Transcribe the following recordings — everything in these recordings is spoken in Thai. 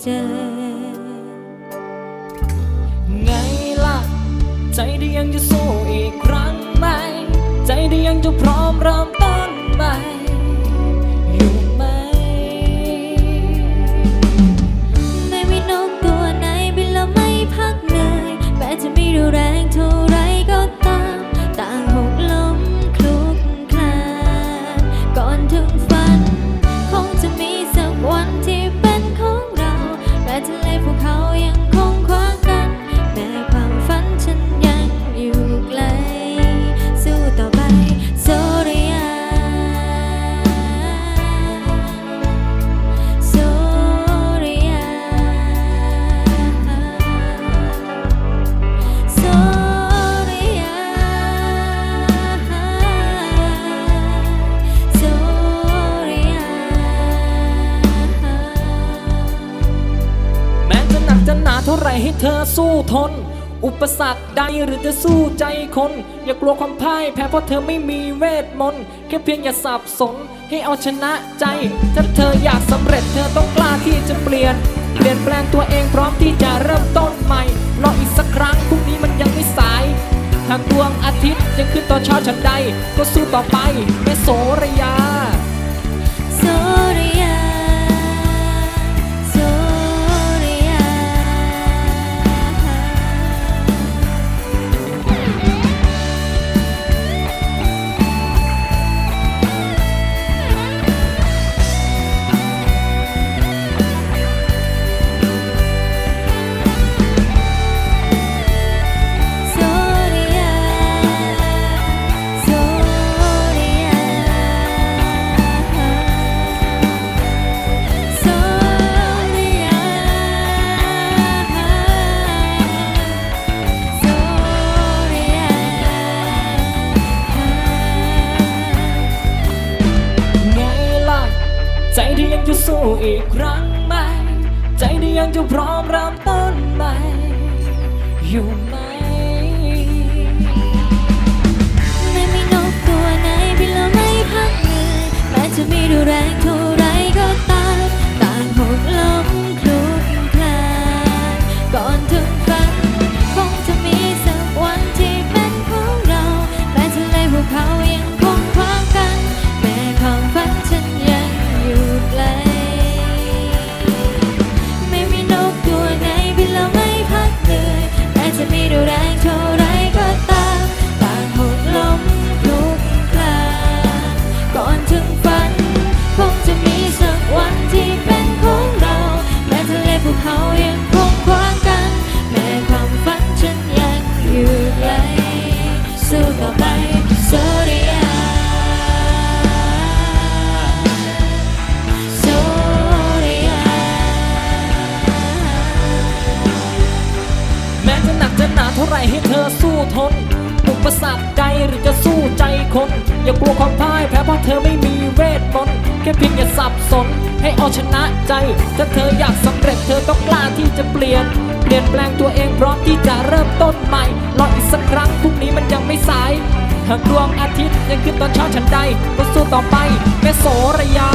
เจอ ไงล่ะ ใจที่ยังจะสู้อีกครั้งไหม ใจที่ยังจะพร้อมรับ ทน อุปสรรคใดหรือจะสู้ใจคน อย่ากลัวความพ่ายแพ้เพราะเธอไม่มีเวทมนต์แค่เพียงอย่าสับสนให้เอาชนะใจ ถ้าเธออยากสำเร็จเธอต้องกล้าที่จะเปลี่ยน เปลี่ยนแปลงตัวเองพร้อมที่จะเริ่มต้นใหม่รออีกสักครั้งพรุ่งนี้มันยังไม่สาย หากดวงอาทิตย์ยังขึ้นตอนเช้าฉันใด ก็สู้ต่อไปแม่โสระยา อีกครั้งไหม ใจนี้ยังจะพร้อมรับต้นใหม่อยู่ไหม ไม่มีนกตัวไหนบินแล้วไม่พักเหนื่อยแม้จะมีดูแรงเท่า ม้จะหนักจะหนาเท่าไรให้เธอสู้ทนอุปสรรคใดหรือจะสู้ใจคน อย่ากลัวความพ่ายแพ้เพราะเธอไม่มีเวทมนต์แค่เพียงอย่าสับสน ให้เอาชนะใจ ถ้าเธออยากสำเร็จเธอต้องกล้าที่จะเปลี่ยน เปลี่ยนแปลงตัวเองพร้อมที่จะเริ่มต้นใหม่รออีกสักครั้งพรุ่งนี้มันยังไม่สายหากดวงอาทิตย์ยังขึ้นตอนเช้าฉันใดก็สู้ต่อไปแม่โสระยา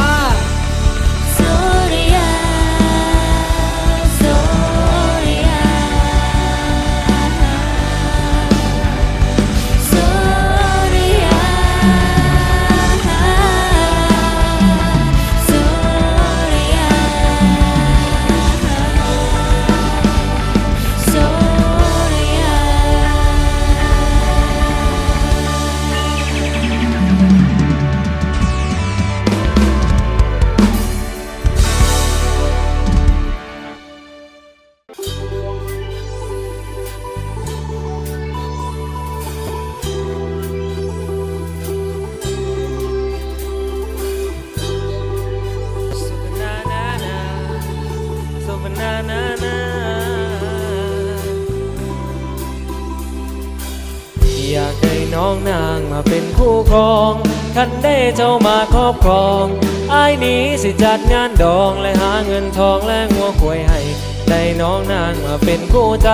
เป็นคู่ครอง คันได้เจ้ามาครอบครองอายนี้สิจัดงานดอง และหาเงินทองและงัวควยให้ได้น้องนางมาเป็นคู่ใจ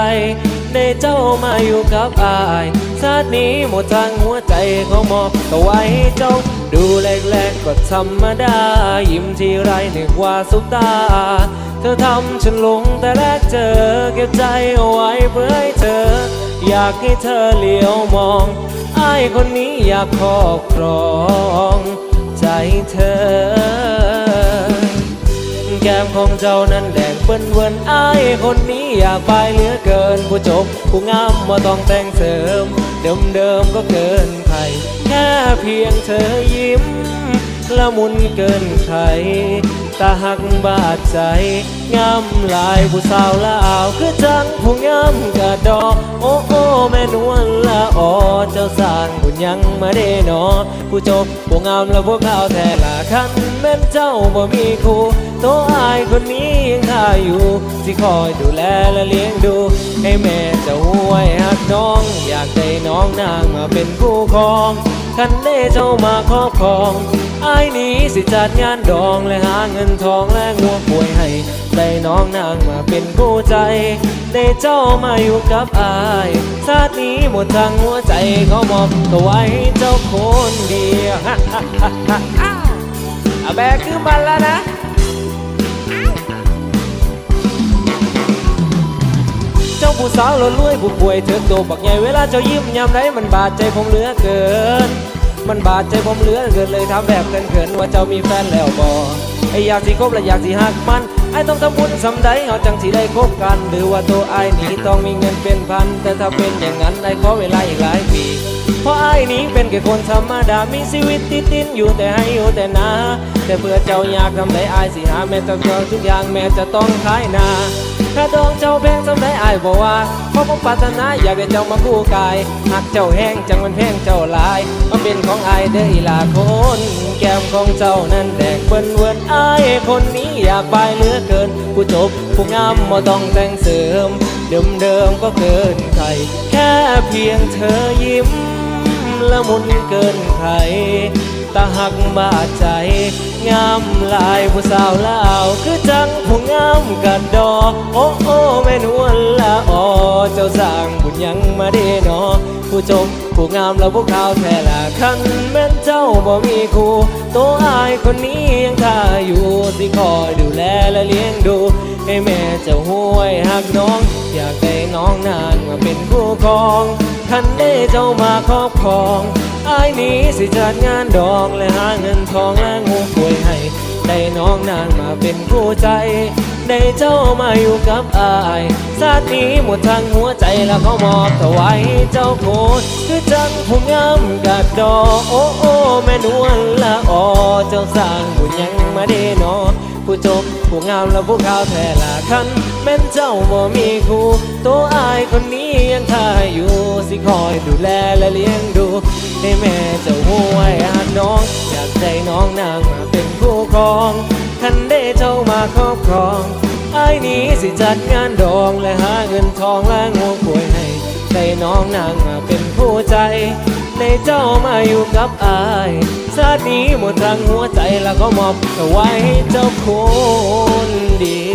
ได้เจ้ามาอยู่กับอายชาตินี้หมดทางหัวใจเขอมอบตัวไว้เจ้า ดูแรกๆก็ธรรมดา ยิ้มทีไรนึกว่าสุปตา เธอทำฉันหลงแต่แรกเจอเก็บใจเอาไว้เพื่อให้เธอ อยากให้เธอเลี้ยวมอง อายคนนี้อยากครอบครองใจเธอ แก้มของเจ้านั้นแดงเปิ้นเวินอายคนนี้อยากไปเหลือเกินผู้จบผู้งามมาต้องแต่งเสริม เดิมเดิมก็เกินใครแค่เพียงเธอยิ้ม ละมุนเกินใครตาหักบาดใจงามลายผู้สาวละอาวคือจังผู้งามกะดอกโอ้โอ้แม่นวลละอ๋อเจ้าสร้างบุญยังมาได้หนอผู้จบผู้งามและพวกเขาแท้ละคันแม่นเจ้าบ่มีคู่ตัวอายคนนี้ยังท่าอยู่สิคอยดูแลและเลี้ยงดู ให้แม่เจะห่วยหักน้อง อยากได้น้องนางมาเป็นคู่ครองคันได้เจ้ามาครอบครอง อายนี้สิจัดงานดองและหาเงินทองและงัวป่วยให้ ได้น้องนางมาเป็นคู่ใจ ได้เจ้ามาอยู่กับอายชาตินี้หมดทางหัวใจเขามอบตัวไว้เจ้าคนเดียวอาแบกขึ้นมาแล้วนะเจ้าผู้สาวรวยผู้ป่วยเถิดโตบักใหญ่เวลาเจ้ายิ้มยามไหนมันบาดใจผมเหลือเกิน มันบาดใจผมเหลือเกินเลยทำแบบเขินๆว่าเจ้ามีแฟนแล้วบ่ไออยากสิคบและอยากสิหักมันไอต้องทำบุญสำใดเอาจังสิได้คบกัน หรือว่าตัวไอหนีต้องมีเงินเป็นพัน แต่ถ้าเป็นอย่างนั้นไอขอเวลาอีกหลายปีเพราะไอ้นี้เป็นแค่คนธรรมดา มีชีวิตติดดินอยู่แต่ให้อยู่แต่นาแต่เพื่อเจ้าอยากทำได้ไอ้ายสิหาแม้ต้องยอทุกอย่างแม้จะต้องขายนา ถ้าดองเจ้าแพงสำได้อายบอกว่าเพราะผมปรารถนาอยากให้เจ้ามาคู่กายหากเจ้าแห้งจังมันแพงเจ้าหลายมันเป็นของไอ้ายเด้ออีลาคนแก้มของเจ้านั้นแดงเปิ้นเวินไอ้ายคนนี้อยากไปเหลือเกินผู้จบผู้งามบ่ต้องแต่งเสริม เดิมเดิมก็เกินใครแค่เพียงเธอยิ้มละมุนเกินใครตาหักบาดใจ งามลายผู้สาวลาวคือจังผู้งามกัดดอโอ้โอ้แม่นวลละออเจ้าสร้างบุญยังมาได้นอผู้จบผู้งามแล้วพวกเขาแท้ละคันแม่นเจ้าบ่มีคู่ตัวอายคนนี้ยังท่าอยู่สิคอยดูแลและเลี้ยงดู ให้แม่เจ้าห้วยหักน้อง อยากได้น้องนางมาเป็นคู่ครองคันได้เจ้ามาครอบครอง อายนี้สิจัดงานดองและหาเงินทองและงูป่วยให้ ได้น้องนางมาเป็นคู่ใจ ได้เจ้ามาอยู่กับอายชาตินี้หมดทางหัวใจแล้วเขามอบถวายให้เจ้าโคตรคือจังผู้งามกัดดอกโอ้โอ้แม่นวลละออเจ้าสร้างบุญยังมาได้นอ ผู้จบผู้งามและผู้ขาวแท้ละคันแม่นเจ้าบ่มีคู่ตัวอายคนนี้ยังท่าอยู่สิคอยดูแลและเลี้ยงดู ให้แม่เจ้าห่วยหักน้อง อยากได้น้องนางมาเป็นคู่ครองคันได้เจ้ามาครอบครองอายนี้สิจัดงานดองและหาเงินทองและงูป่วยให้ได้น้องนางมาเป็นคู่ใจ ได้เจ้ามาอยู่กับอายชาตินี้หมดทางหัวใจแล้วก็มอบเอาไว้ให้เจ้าคนดี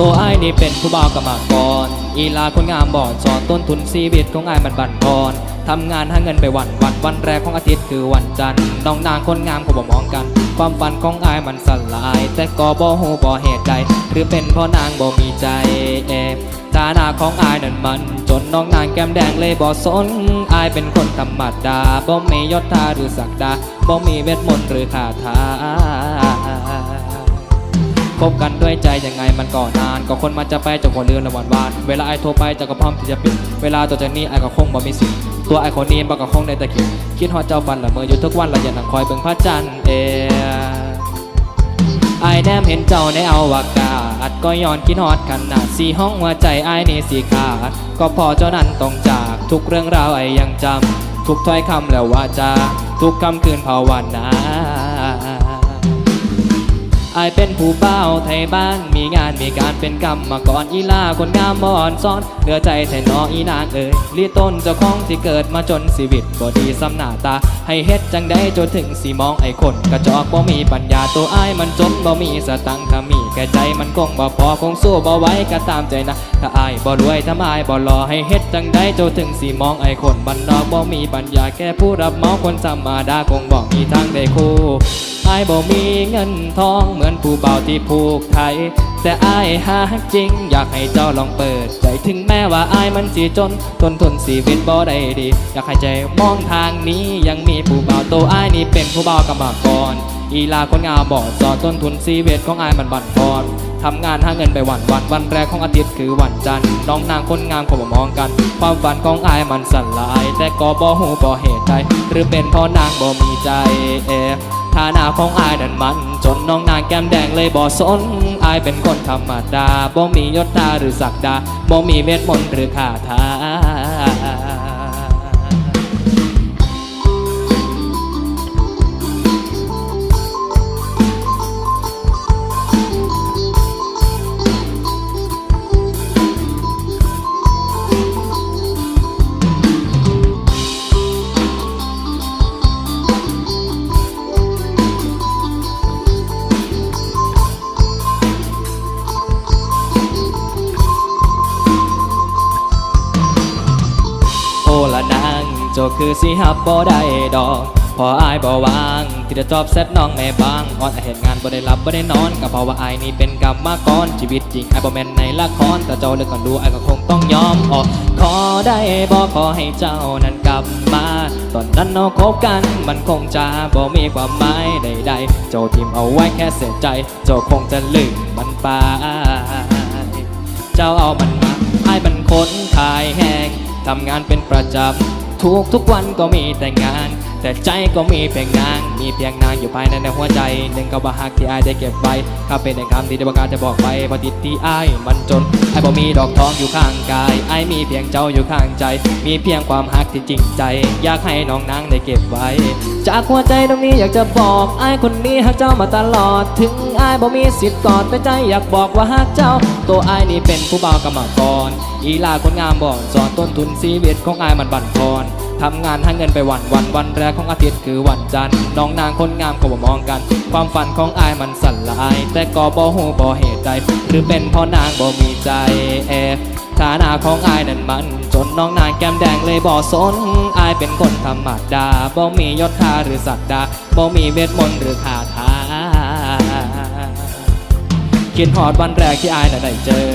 ตัวไอ้นี่เป็นผู้บ่าวกับมากร อีลาคนงามบอดสอนต้นทุนชีวิตของไอายมันบั่นทอนทำงานหาเงินไปวันวันวันแรกของอาทิตย์คือวันจันทร์น้องนางคนงามเขาบอกมองกัน ความฝันของไอายมันสลาย แต่ก็บ่ฮู้บ่เหตุใดหรือเป็นเพราะนางบ่มีใจเอฐานะของอายนั่นมัน จนน้องนางแก้มแดงเลยบ่สนอายเป็นคนธรรมดาบ่มียศถาหรือศักดาบ่มีเวทมนต์หรือคาถา คบกันด้วยใจยังไงมันก็นานก็คนมันจะไปจากคนลืมละวันวานเวลาไอโทรไปเจะก็พร้อมที่จะปิดเวลาตัวจากนี้ไอก็คงบ่มีสิทธิ์ตัวไอคนนี้บ่ก็คงได้แต่คิดคิดฮอดเจ้าฟันละเมออยู่ทุกวันละอย่านั่งคอยเบิ่งพระจันทร์เอไอแนมเห็นเจ้าในอวกาศก็ย้อนคิดฮอดขนาดสีห้องหัวใจไอนี่สีขาดก็พอเจ้านั้นต้องจากทุกเรื่องราวไอยังจำทุกถ้อยคำและวาจาทุกคำคืนภาวนา อายเป็นผู้เป้าไทยบ้าน มีงานมีการเป็นกรรมมาก่อนอีลาคนงามบอนซ้อนเหลือใจแทนนออีนางเอ่ยลีต้นเจ้าของที่เกิดมาจนชีวิตบ่ดีสำหน้าตา ให้เฮ็ดจังได้จนถึงสีมองไอ้คน กระจอกบ่มีปัญญาตัวอายมันจนบ่มีสตังค์ถ้ามีแค่ใจมันคงบ่พอคงสู้บ่ไหว้ก็ตามใจนะ ถ้าอายบ่รวยถ้าอายบ่รอให้เฮ็ดจังได้จนถึงสีมองไอ้คนบันนอกบ่มีปัญญาแค่ผู้รับเหมาคนธรรมดาคงบ่มีทางได้คู่อายบ่มีเงินทองเหมือนผู้เบาที่ผูกไทย แต่อายหาจริง อยากให้เจ้าลองเปิด ใจถึงแม้ว่าอายมันสิจน ทนทนสีวิตบ่ได้ดี อยากให้ใจมองทางนี้ยังมีผู้เบาโตอายนี่เป็นผู้เบากำมากรอีลาคนงามบอกสอดต้นทุนสีเวทของอายมันบั่นทอน ทำงานหาเงินไปวันวันวันแรกของอาทิตย์คือวันจันทร์น้องนางคนงามเขาบ่มองกัน ความฝันของอายมันสั่นลาย แต่ก็บ่หูบ่เหตุใดหรือเป็นเพราะนางบ่มีใจเอฐานะของอายนั่นมัน จนน้องนางแก้มแดงเลยบ่สนอายเป็นคนธรรมดาบ่มียศตาหรือศักดาบ่มีเวทมนต์หรือคาถา โจคือสิฮับบ่ได้ดอก พออายบ่วางที่จะจอบเซตน้องแม่บางออนเห็นงานบ่ได้หลับบ่ได้นอนก็เพราะว่าอายนี่เป็นกรรมากรชีวิตจริงอายบ่แม่นในละครแต่เจ้าเลิกก่อนดูอายก็คงต้องยอมออกขอได้บ่ขอให้เจ้านั้นกลับมา ตอนนั้นเราคบกันมันคงจะบ่มีความหมายใดๆเจ้าทิมเอาไว้แค่เสียใจ เจ้าคงจะลืมมันไปเจ้าเอามันมาให้มันคนขายแห้งทำงานเป็นประจำ ทุกทุกวันก็มีแต่งาน แต่ใจก็มีเพียงนาง มีเพียงนางอยู่ภายในในหัวใจหนึ่งก็ว่าหักที่อายได้เก็บไว้ถ้าเป็นในคำที่ได้ประกาศจะบอกไปเพอติดที่อายมันจนไอ้บ่มีดอกทองอยู่ข้างกายไอ้มีเพียงเจ้าอยู่ข้างใจ มีเพียงความหักที่จริงใจ อยากให้น้องนางได้เก็บไว้ จากหัวใจตรงนี้อยากจะบอกไอ้คนนี้หักเจ้ามาตลอด ถึงไอ้บ่มีสิทธิ์กอดแต่ใจอยากบอกว่าหักเจ้า ตัวไอ้นี่เป็นผู้บ่าวกรรมกรอีลาคนงามบอกสอนต้นทุนชีวิตของไอ้มันบั่นทอน ทำงานหาเงินไปวันวันวันแรกของอาทิตย์คือวันจันทร์น้องนางคนงามเขาบ่มองกัน ความฝันของไอ้มันสั่นลาย แต่ก็บ่ฮู้บ่เหตุใดหรือเป็นเพราะนางบ่มีใจเอฐานะของอายนั่นมัน จนน้องนางแก้มแดงเลยบ่สนอายเป็นคนธรรมดาบ่มียศถาหรือศักดาบ่มีเวทมนต์หรือคาถาคิดฮอดวันแรกที่อายน่ะได้เจอ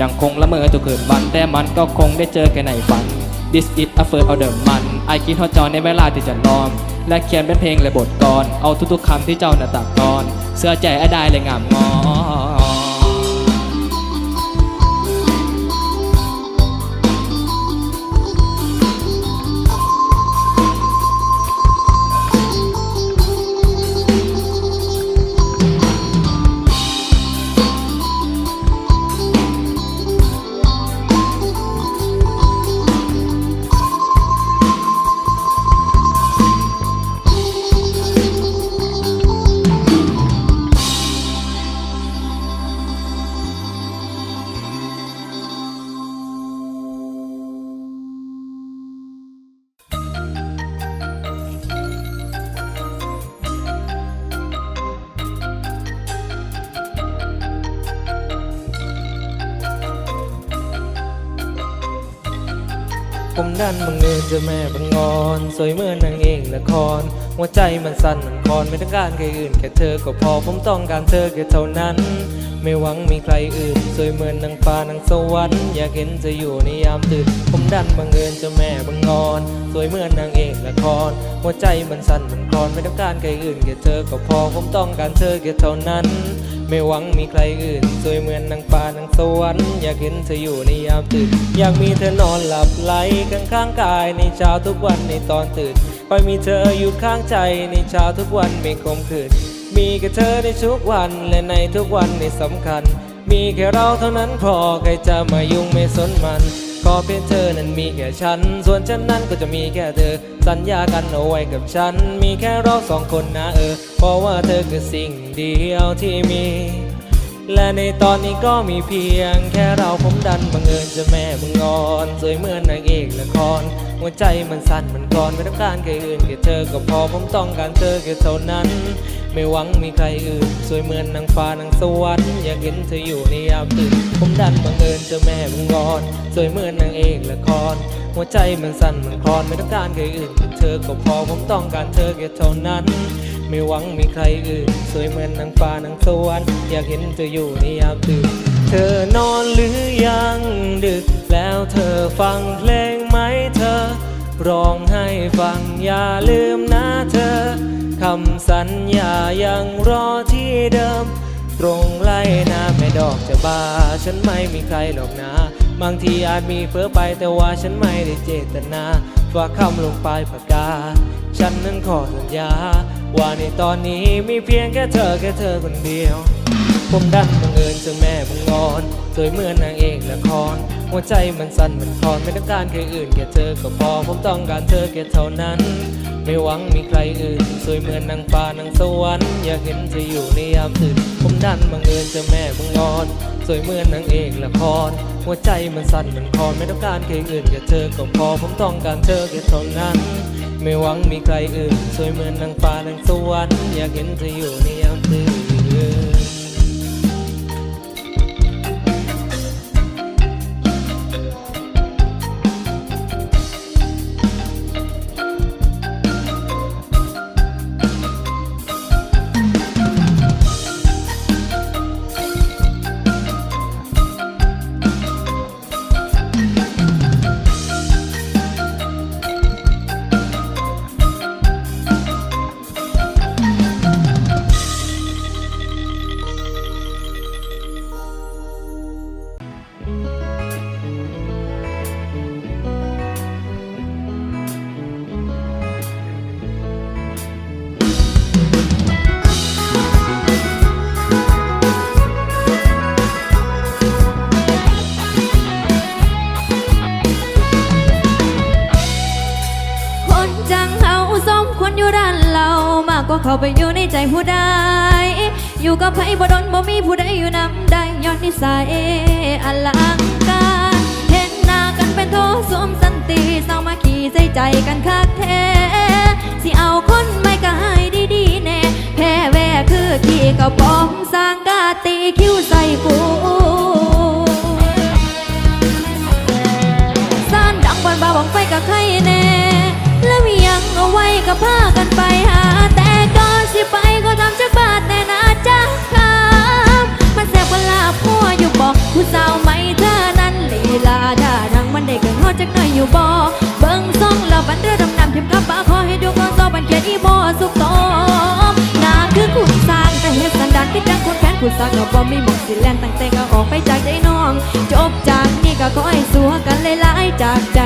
ยังคงละเมอทุกคืนวันแต่มันก็คงได้เจอแค่ในฝัน This is a first of the month ไอคิดฮอดจอในเวลาที่จะนอน และเขียนเป็นเพลงและบทกร เอาทุกๆคำที่เจ้าน่ะตักตอนเสื้อใจอ้ได้เลยงามงอ เอิญเจอแม่บังงอนสวยเหมื่อนนางเอกละคร หัวใจมันสั่นมันคอนไม่ต้องการใครอื่นแค่เธอก็พอผมต้องการเธอแค่เท่านั้น ไม่หวังมีใครอื่น สวยเหมือนนางฟ้านางสวรรค์อยากเห็นเธอยู่ในยามตื่นผมดันบังเอิญเจอแม่บังงอนสวยเหมือนนางเอกละคร หัวใจมันสั่นมันคลอนไม่ต้องการใครอื่นแค่เธอก็พอผมต้องการเธอแค่เท่านั้น ไม่หวังมีใครอื่น สวยเหมือนนางฟ้านางสวรรค์อยากเห็นเธออยู่ในยามตื่น อยากมีเธอนอนหลับไหลข้างข้างๆกายในเช้าทุกวันในตอนตื่นคอยมีเธออยู่ข้างใจในเช้าทุกวันไม่คมคืน มีแค่เธอในทุกวันและในทุกวันในสำคัญ มีแค่เราเท่านั้นพอใครจะมายุ่งไม่สนมัน อเพียงเธอนั้นมีแค่ฉัน ส่วนฉันนั้นก็จะมีแค่เธอ สัญญากันเอาไว้กับฉัน มีแค่เราสองคนนะเออ เพราะว่าเธอคือสิ่งเดียวที่มี และในตอนนี้ก็มีเพียง แค่เราผมดันบังเอิญจะแม่มึงงอน สวยเหมือนนางเอกละคร หัวใจมันสั่นมันกลอนไม่ต้องการใครอื่นแค่เธอก็พอผมต้องการเธอแค่เท่านั้น ไม่หวังมีใครอื่น สวยเหมือนนางฟ้านางสวรรค์อยากเห็นเธออยู่ในยามตื่นผมดันบังเอิญจอแม่มึงงอน สวยเหมือนนางเอกละคร หัวใจมันสั่นมันคลอนไม่ต้องการใครอื่นแค่เธอก็พอผมต้องการเธอแค่เท่านั้น ไม่หวังมีใครอื่น สวยเหมือนนางฟ้านางสวรรค์อยากเห็นเธออยู่ในยามตื่นเธอนอนหรือยังดึก แล้วเธอฟังเพลงไหมเธอ ร้องให้ฟังอย่าลืมนะเธอคำสัญญายังรอที่เดิม ตรงไล่นาแม่ดอกจะบา ฉันไม่มีใครหรอกนะ บางทีอาจมีเพ้อไปแต่ว่าฉันไม่ได้เจตนา ฝากคำลงไปปากกา ฉันนั้นขอสัญญา ว่าในตอนนี้มีเพียงแค่เธอแค่เธอคนเดียว ผมดันบังเอิญเจอแม่บังงอนเคยเมื่อนางเอกละคร หัวใจมันสั่นมันคลอนไม่ต้องการใครอื่นแค่เธอก็พอผมต้องการเธอแค่เท่านั้น ไม่หวังมีใครอื่น สวยเหมือนนางฟ้านางสวรรค์อยากเห็นเธออยู่ในยามตื่นผมดันบังเอิญเจอแม่บังงอน สวยเหมือนนางเอกละคร หัวใจมันสั่นมันคลอนไม่ต้องการใครอื่นแค่เธอก็พอผมต้องการเธอแค่เท่านั้น ไม่หวังมีใครอื่น สวยเหมือนนางฟ้านางสวรรค์อยากเห็นเธออยู่ในยามตื่น ไผบ่ดนบ่มีผู้ใดอยู่นำได้ย้อนนิสัยอลังการเห็นหน้ากันเป็นโทสวมสันติเศร้ามาขี่ใส่ใจกันคักแท้สิเอาคนไม่ก็ให้ดีๆแน่แพ้แว่คือขี่กระป๋องสร้างกาตีคิ้วใส่กูสานดังบอนบาบังไฟกับใครแน่แล้วมียังเอาไว้ก็พากัน จักหน่อยอยู่บ่เบิ่งซ่องแล้วบันเรือดำน้ำทิมกับปาขอให้ดูก่อนซอบันเขียนอีโมสุกโตมหน้าคือคุณสร้างแต่เฮ็ดสันดานคิดจังคนแค้นผู้สาวก็บ่มีหมองสิแลนตั้งแต่ก็ออกไปจากใจน้อง จบจากนี้ก็ขอให้สัวกันหลายๆจากใจ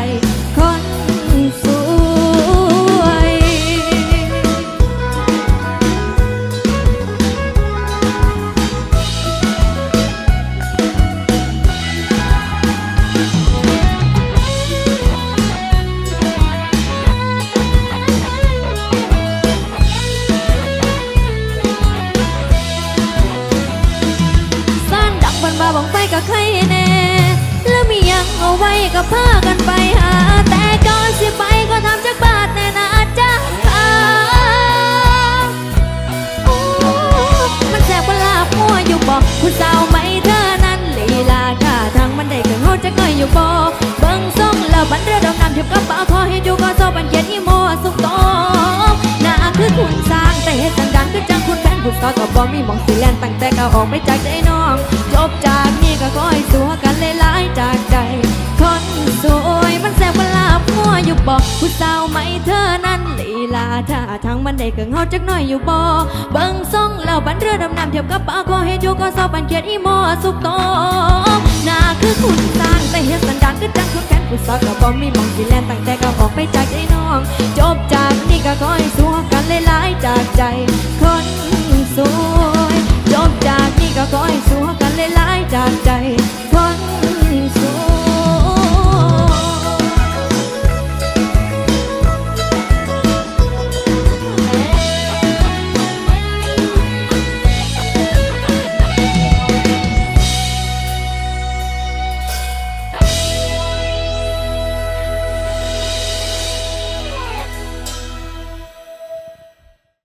คุณแฟนผู้สาก็บ่มีมองสิแลนตั้งแต่ก็ออกไปจากใจน้อง จบจากนี้ก็ขอให้สัวกันหลายๆจากใจ คนสวยมันแสบเวลาพัวอยู่บอกผู้สาวไหมเธอนั้นลีลาท่าทางมันได้เกิงเฮาจักหน่อยอยู่บ่เบิ่งซ่องแล้วบันเรือดำน้ำเทียบกับป่าขอให้ดูก็สอบบันเกียรติอีโมสุกโตหน้าคือคุณสร้างแต่เหตุสันดานคือจังคุณแฟนผู้สาวก็บ่มีมองสิแลนตั้งแต่ก็ออกไปจากใจน้อง จบจากนี้ก็ขอให้สัวกันหลายๆจากใจคน สวยจบจากนี้ก็ขอให้สัวกันหลายๆจากใจ